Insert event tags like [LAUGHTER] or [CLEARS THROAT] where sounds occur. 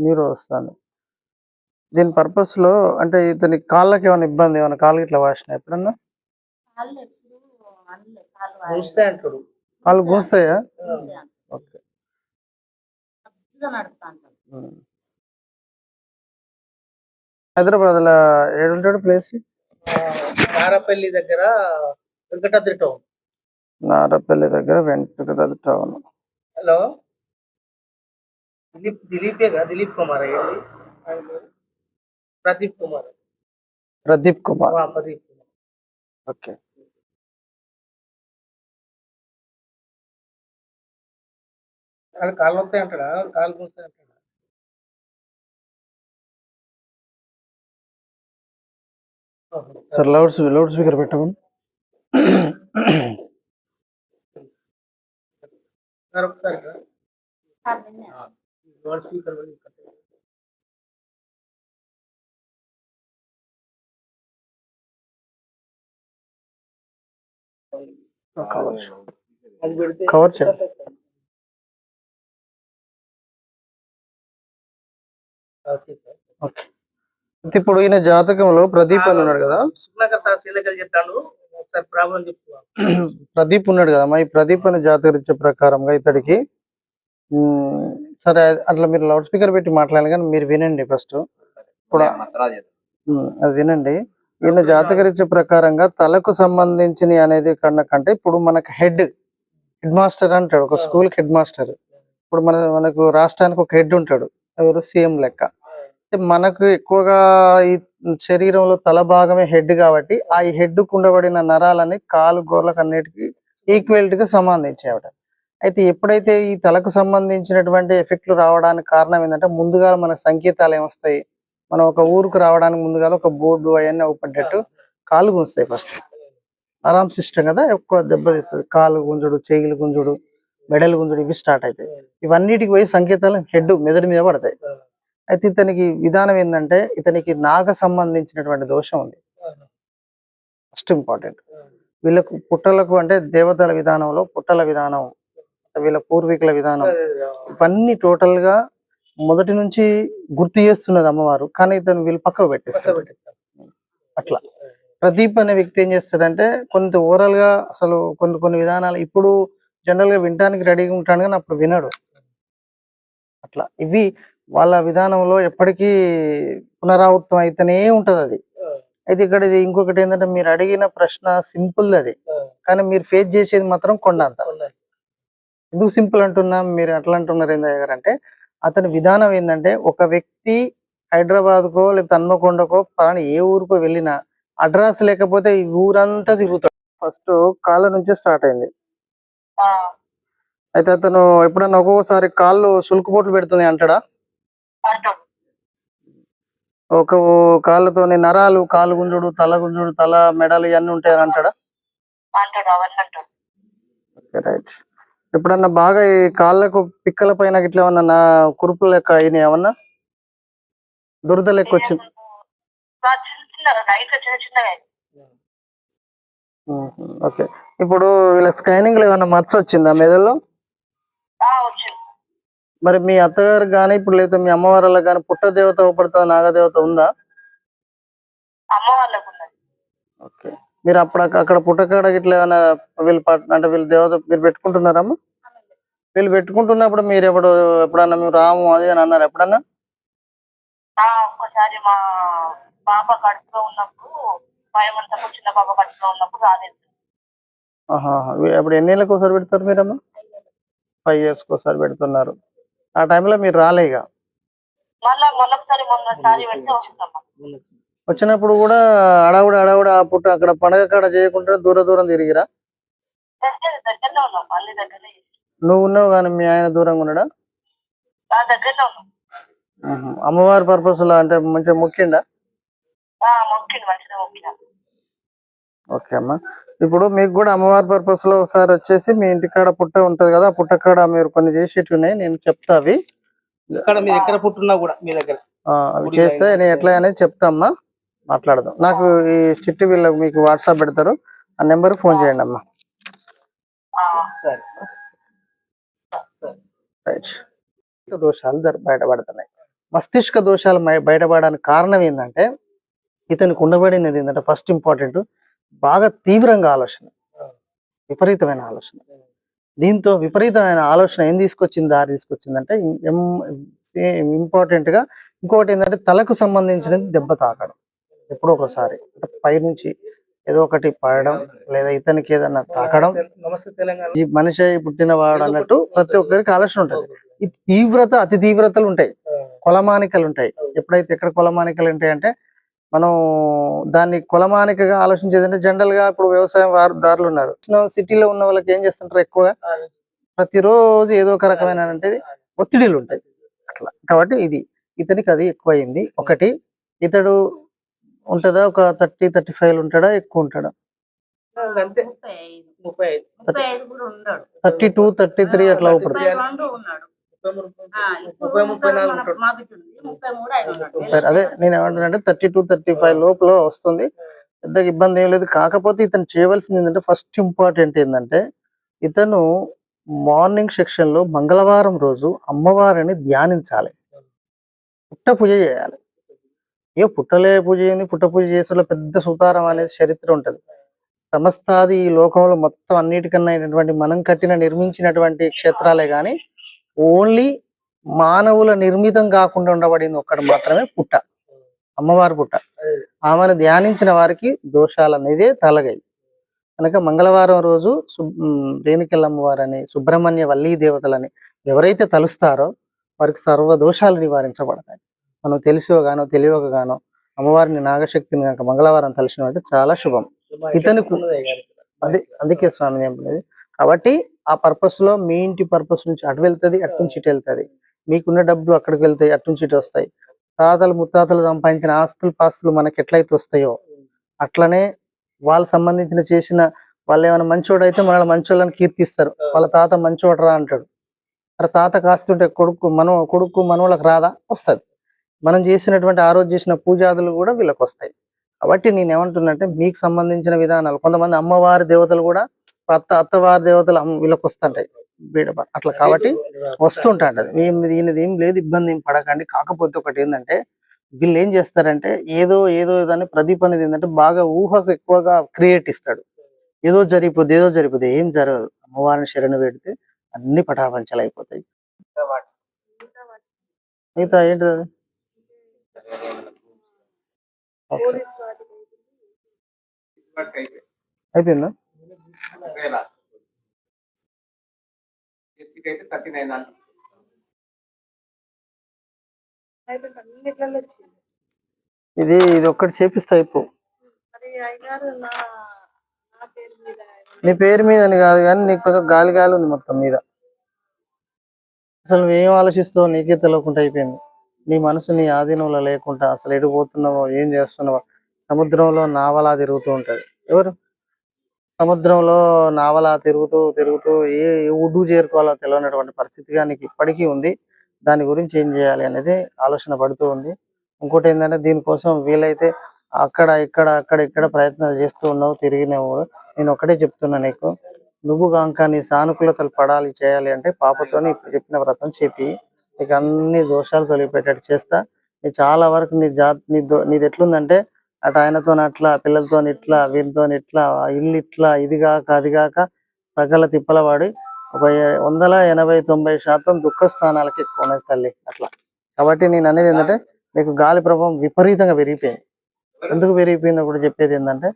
నీరు వస్తుంది దీని పర్పస్లో అంటే ఇతని కాళ్ళకి ఏమైనా ఇబ్బంది ఏమైనా కాళ్ళు ఇట్లా వాసిన ఎప్పుడన్నా? కాళ్ళు గుంస్తాయా ఓకే. హైదరాబాద్లో ఏడుంటాడు ప్లేస్? నారపల్లి దగ్గర వెంకటాద్రి టౌన్. నారపల్లి దగ్గర వెంకటరాజు టౌన్. హలో? దిలీప్ దిలీపే కదా దిలీప్ కుమార్ అయ్యింది? ప్రదీప్ కుమార్. ప్రదీప్ కుమార్. ప్రదీప్ కుమార్. ఓకే. ఆయన కాళ్ళు వస్తాయి అంటాడా? కాళ్ళు కూస్తాయి అంటాడా. సార్. లౌడ్ లౌడ్ స్పీకర్ పెట్టమని. సార్ ఒకసారి కవర్ కవర్ చేయండి ఓకే సార్. ఓకే. అయితే ఇప్పుడు ఈయన జాతకంలో ప్రదీప్ అని ఉన్నాడు కదా? [CLEARS THROAT] ప్రదీప్ ఉన్నాడు కదా ఈ ప్రదీప్ అనే జాతక ప్రకారంగా ఇతడికి సరే అట్లా మీరు లౌడ్ స్పీకర్ పెట్టి మాట్లాడాలి కానీ మీరు వినండి ఫస్ట్. ఇప్పుడు అది వినండి. ఈయన జాతక రీత్యా ప్రకారంగా తలకు సంబంధించిన అనేది కన్నా కంటే ఇప్పుడు మనకు హెడ్ హెడ్ మాస్టర్ అంటాడు ఒక స్కూల్ హెడ్ మాస్టర్. ఇప్పుడు మన మనకు రాష్ట్రానికి ఒక హెడ్ ఉంటాడు ఎవరు? సీఎం లెక్క. మనకు ఎక్కువగా ఈ శరీరంలో తల భాగమే హెడ్ కాబట్టి ఆ హెడ్ కుండబడిన నరాలని కాలు గోర్లకు అన్నిటికీ ఈక్వాలిటీ గా సంబంధించేవట. అయితే ఎప్పుడైతే ఈ తలకు సంబంధించినటువంటి ఎఫెక్ట్లు రావడానికి కారణం ఏంటంటే ముందుగా మన సంకేతాలు ఏమొస్తాయి? మనం ఒక ఊరుకు రావడానికి ముందుగా ఒక బోర్డు అవన్నీ అవుపడ్డట్టు కాలు గుంస్తాయి ఫస్ట్ ఆరామ్ సిస్టమ్ కదా ఎక్కువ దెబ్బతీస్తుంది కాలు గుంజుడు చేయిలు గుంజుడు మెడలు గుంజుడు ఇవి స్టార్ట్ అవుతాయి. ఇవన్నిటికి పోయి సంకేతాలు హెడ్ మెదడు మీద పడతాయి. అయితే ఇతనికి విధానం ఏంటంటే ఇతనికి నాగ సంబంధించినటువంటి దోషం ఉంది. ఫస్ట్ ఇంపార్టెంట్ వీళ్ళకు పుట్టలకు అంటే దేవతల విధానంలో పుట్టల విధానం వీళ్ళ పూర్వీకుల విధానం. ఇవన్నీ టోటల్గా మొదటి నుంచి గుర్తు చేస్తున్నది అమ్మవారు. కానీ ఇతను వీళ్ళు పక్కకు పెట్టేస్తారు అట్లా. ప్రదీప్ అనే వ్యక్తి ఏం చేస్తాడంటే కొంత ఓవరాల్గా అసలు కొన్ని కొన్ని విధానాలు ఇప్పుడు జనరల్గా వినడానికి రెడీగా ఉంటాడు కానీ అప్పుడు వినడు. అట్లా. ఇవి వాళ్ళ విధానంలో ఎప్పటికీ పునరావృతం అయితేనే ఉంటది అది. అయితే ఇక్కడ ఇది ఇంకొకటి ఏంటంటే మీరు అడిగిన ప్రశ్న సింపుల్ అది. కానీ మీరు ఫేస్ చేసేది మాత్రం కొండంత. ఎందుకు సింపుల్ అంటున్నా? మీరు అట్లా అంటున్నారు ఏందయ్య గారు అంటే అతని విధానం ఏంటంటే ఒక వ్యక్తి హైదరాబాద్ కో లేకపోతే హన్మకొండకో పలానా ఏ ఊరికో వెళ్ళినా అడ్రస్ లేకపోతే ఈ ఊరంతా తిరుగుతాడు. ఫస్ట్ కాళ్ళ నుంచే స్టార్ట్ అయింది. అయితే అతను ఎప్పుడన్నా ఒక్కొక్కసారి కాళ్ళు సులుకుపోట్లు పెడుతుంది అంటాడా? ఒక కాళ్ళతోని నరాలు కాలు గుంజుడు తల గుంజుడు తల మెడలు ఇవన్నీ ఉంటాయని అంటాడా? రైట్. ఎప్పుడన్నా బాగా ఈ కాళ్ళకు పిక్కల పైన ఇట్లా ఏమన్నా నా కురుపులు లెక్క అయినాయి ఏమన్నా? దురద లెక్క వచ్చింది. ఓకే. ఇప్పుడు వీళ్ళ స్కానింగ్లో ఏమన్నా మచ్చ వచ్చిందా వచ్చింది. మరి మీ అత్తగారు కానీ ఇప్పుడు లేదా మీ అమ్మవారిలో కానీ పుట్ట దేవత ఊపడుతుంది నాగదేవత ఉందా? అమ్మ వాళ్ళకు ఉన్నది ఓకే మీరు అప్పుడు అక్క- అక్కడ పుట్టకాడ ఇట్లా ఏమైనా వీళ్ళు అంటే వీళ్ళు దేవత మీరు పెట్టుకుంటున్నారమ్మా? వీళ్ళు పెట్టుకుంటున్నప్పుడు మీరు ఎప్పుడు ఎప్పుడన్నా మేము రాము అది అని అన్నారు ఎప్పుడన్నా? ఒక్కసారి మా పాప కడుపులో ఉన్నప్పుడు అప్పుడు చిన్న పాప కడుపులో ఉన్నప్పుడు రాలేదు. అప్పుడు ఎన్ని ఏళ్ళకి ఒకసారి పెడతారు మీరమ్మా? ఫైవ్ ఇయర్స్ ఒకసారి పెడుతున్నారు. ఆ టైంలో మీరు రాలే ఇక. మళ్ళా మళ్ళొకసారి మొన్నసారి పెడితే వస్తుందమ్మా. వచ్చినప్పుడు కూడా అడావుడ అడావుడ ఆ పుట్ట అక్కడ పండగ కాడ చేయకుండా దూర దూరం తిరిగిరా? నువ్వు ఉన్నావు కానీ మీ ఆయన దూరంగా ఉన్నాడా. అమ్మవారి పర్పస్లో అంటే మంచిగా మొక్కిండు? ఓకే అమ్మా. ఇప్పుడు మీకు కూడా అమ్మవారి పర్పస్లో ఒకసారి వచ్చేసి మీ ఇంటికాడ పుట్ట ఉంటది కదా ఆ పుట్ట కాడ మీరు కొన్ని చేసేటివి ఉన్నాయి నేను చెప్తా అవి. ఇక్కడ మీ దగ్గర పుట్టున్నా కూడా మీ దగ్గర. ఆ, అవి చేస్తే నేను ఎట్లా అనేది చెప్తా అమ్మా. మాట్లాడదాం. నాకు ఈ చిట్టి వీళ్ళకి మీకు వాట్సాప్ పెడతారు. ఆ నెంబర్ ఫోన్ చేయండి అమ్మా. రైట్. దోషాలు బయటపడుతున్నాయి. మస్తిష్క దోషాలు బయటపడడానికి కారణం ఏంటంటే ఇతనికి ఉండబడినది ఏంటంటే ఫస్ట్ ఇంపార్టెంట్ బాగా తీవ్రంగా ఆలోచన. విపరీతమైన ఆలోచన. దీంతో విపరీతమైన ఆలోచన ఏం తీసుకొచ్చింది? దారి తీసుకొచ్చిందంటే ఇంపార్టెంట్గా ఇంకొకటి ఏంటంటే తలకు సంబంధించినది దెబ్బ తాకడం. ఎప్పుడో ఒకసారి. అంటే పైనుంచి ఏదో ఒకటి పడడం లేదా ఇతనికి ఏదైనా తాకడం. ఈ మనిషి పుట్టినవాడు అన్నట్టు ప్రతి ఒక్కరికి ఆలోచన ఉంటుంది. ఈ తీవ్రత అతి తీవ్రతలు ఉంటాయి. కొలమానికలు ఉంటాయి. ఎప్పుడైతే ఎక్కడ కొలమానికలు ఉంటాయి అంటే మనం దాన్ని కొలమానికగా ఆలోచించేదంటే జనరల్గా ఇప్పుడు వ్యవసాయం దారులు ఉన్నారు. సిటీలో ఉన్న వాళ్ళకి ఏం చేస్తుంటారు ఎక్కువగా? ప్రతిరోజు ఏదో ఒక రకమైన అంటే ఒత్తిడిలు ఉంటాయి. అట్లా. కాబట్టి ఇది ఇతనికి అది ఎక్కువైంది. ఒకటి ఇతడు ఉంటుందా? ఒక థర్టీ థర్టీ ఫైవ్ ఉంటాడా? ఎక్కువ ఉంటాడా? థర్టీ టూ థర్టీ త్రీ అట్లా ఉంటుంది అదే నేను ఏమంటానంటే థర్టీ టు థర్టీ ఫైవ్ లోపల వస్తుంది. పెద్దగా ఇబ్బంది ఏం లేదు. కాకపోతే ఇతను చేయవలసింది ఏంటంటే ఫస్ట్ ఇంపార్టెంట్ ఏంటంటే ఇతను మార్నింగ్ సెక్షన్లో మంగళవారం రోజు అమ్మవారిని ధ్యానించాలి. పుట్ట పూజ చేయాలి. ఏ పుట్టలే పూజ ఏంది పుట్ట పూజ చేసే పెద్ద సుతారం అనేది చరిత్ర ఉంటది. సమస్తాది ఈ లోకంలో మొత్తం అన్నిటికన్నా అయినటువంటి మనం కట్టిన నిర్మించినటువంటి క్షేత్రాలే గాని ఓన్లీ మానవుల నిర్మితం కాకుండా ఉండబడింది ఒక్కటి మాత్రమే పుట్ట. అమ్మవారి పుట్ట. ఆమెను ధ్యానించిన వారికి దోషాలు అనేది తలగై కనుక మంగళవారం రోజు సు- ఉమ్, రేణుకెళ్ళమ్మవారని సుబ్రహ్మణ్య వల్లీ దేవతలని ఎవరైతే తలుస్తారో వారికి సర్వ దోషాలు నివారించబడతాయి. మనం తెలిసో గానో తెలియక గానో అమ్మవారిని నాగశక్తిని కనుక మంగళవారం తలిసిన అంటే చాలా శుభం. ఇతనికి అదే అందుకే స్వామి నేను చెప్పేది కాబట్టి ఆ పర్పస్లో మీ ఇంటి పర్పస్ నుంచి అటు వెళ్తది అటు నుంచి ఇటు వెళ్తది. మీకున్న డబ్బులు అక్కడికి వెళ్తాయి అటు నుంచి ఇటు వస్తాయి. తాతలు ముత్తాతలు సంపాదించిన ఆస్తులు పాస్తులు మనకి ఎట్లయితే వస్తాయో అట్లనే వాళ్ళు సంబంధించిన చేసిన వాళ్ళు ఏమైనా మంచోడు అయితే మనల్ని మంచోళ్ళని కీర్తిస్తారు. వాళ్ళ తాత మంచోడరా అంటాడు. మరి తాత కాస్తుంటే కొడుకు మనం కొడుకు మనోళ్ళకి రాదా? వస్తది. మనం చేసినటువంటి ఆ రోజు చేసిన పూజాదులు కూడా వీళ్ళకి వస్తాయి కాబట్టి నేను ఏమంటున్నంటే మీకు సంబంధించిన విధానాలు కొంతమంది అమ్మవారి దేవతలు కూడా అత్త అత్తవారి దేవతలు వీళ్ళకి వస్తుంటాయి అట్లా కాబట్టి వస్తుంటాండి దీనిది ఏం లేదు ఇబ్బంది ఏం పడకండి. కాకపోతే ఒకటి ఏంటంటే వీళ్ళు ఏం చేస్తారంటే ఏదో ఏదో దాన్ని ప్రదీప్ అనేది ఏంటంటే బాగా ఊహకు ఎక్కువగా క్రియేట్ ఇస్తాడు. ఏదో జరిగిపోద్ది ఏదో జరిగిపోద్ది. ఏం జరగదు. అమ్మవారిని శరణు పెడితే అన్ని పటాపంచలు అయిపోతాయి మిగతా ఏంటిది? ఓకే. అయిపోయిందా? ఇది ఇది ఒక్కటి చేపిస్తా మీద నీ పేరు మీద అని కాదు కానీ నీకు కొంచెం గాలి గాలి ఉంది మొత్తం మీద. అసలు నువ్వేం ఆలోచిస్తావో నీకే తెలియకుండా అయిపోయింది. నీ మనసు నీ ఆధీనంలో లేకుండా అసలు ఎడిపోతున్నావో ఏం చేస్తున్నావో సముద్రంలో నావలా తిరుగుతూ ఉంటది. ఎవరు? సముద్రంలో నావలా తిరుగుతూ తిరుగుతూ ఏ ఉడ్డు చేరుకోవాలో తెలియనటువంటి పరిస్థితిగా నీకు ఇప్పటికీ ఉంది. దాని గురించి ఏం చేయాలి అనేది ఆలోచన పడుతూ ఉంది. ఇంకోటి ఏంటంటే దీనికోసం వీలైతే అక్కడ ఇక్కడ అక్కడ ఇక్కడ ప్రయత్నాలు చేస్తూ ఉన్నావు తిరిగినావు. నేను ఒకటే చెప్తున్నా నీకు. నువ్వు కాంక నీ సానుకూలతలు పడాలి చేయాలి అంటే పాపతోని ఇప్పుడు చెప్పిన వ్రతం చెప్పి నీకు అన్ని దోషాలు తొలిపెట్టేట్టు చేస్తా. నీ చాలా వరకు నీ జా నీ దో- నీది ఎట్లుందంటే అటు ఆయనతో అట్లా పిల్లలతో ఇట్లా వీళ్ళతో ఇట్లా ఇల్లు ఇట్లా ఇది కాక అది కాక సకల తిప్పల వాడి ఒక వందల ఎనభై తొంభై శాతం దుఃఖ స్థానాలకి ఎక్కువ తల్లి అట్లా. కాబట్టి నేను అనేది ఏంటంటే నీకు గాలి ప్రభావం విపరీతంగా పెరిగిపోయింది. ఎందుకు పెరిగిపోయిందో కూడా చెప్పేది ఏంటంటే